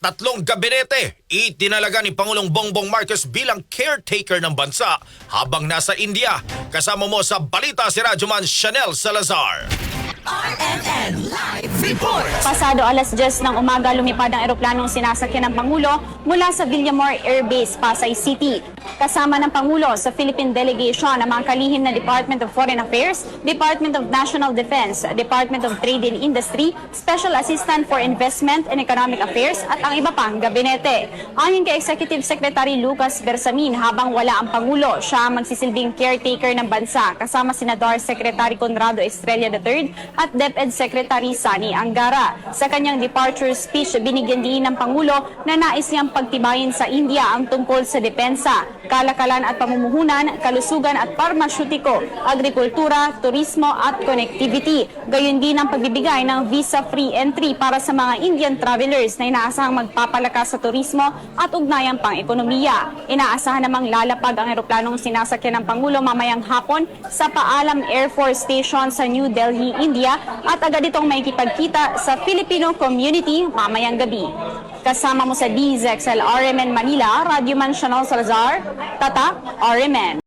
Tatlong gabinete itinalaga ni Pangulong Bongbong Marcos bilang caretaker ng bansa habang nasa India. Kasama mo sa balita si Radyoman Chanel Salazar. RNN Live Report. Pasado alas 10 ng umaga lumipad ang eroplanong sinasakyan ng Pangulo mula sa Villamor Air Base, Pasay City. Kasama ng Pangulo sa Philippine delegation ang mga kalihim na Department of Foreign Affairs, Department of National Defense, Department of Trade and Industry, Special Assistant for Investment and Economic Affairs at ang iba pang gabinete. Ayon kay Executive Secretary Lucas Bersamin, habang wala ang Pangulo, siya ang magsisilbing caretaker ng bansa kasama Senador Secretary Conrado Estrella III at DepEd Secretary Sani Angara. Sa kanyang departure speech, binigyan din ng Pangulo na nais niyang pagtibayin sa India ang tungkol sa depensa, kalakalan at pamumuhunan, kalusugan at parmasyutiko, agrikultura, turismo at connectivity. Gayon din ang pagbibigay ng visa-free entry para sa mga Indian travelers na inaasahang magpapalakas sa turismo at ugnayang pang-ekonomiya. Inaasahan namang lalapag ang eroplanong sinasakyan ng Pangulo mamayang hapon sa Paalam Air Force Station sa New Delhi, India at agad itong makikipagkita sa Filipino community mamayang gabi. Kasama mo sa DZXL RMN Manila, Radyo Man Chanel Salazar, Tata RMN.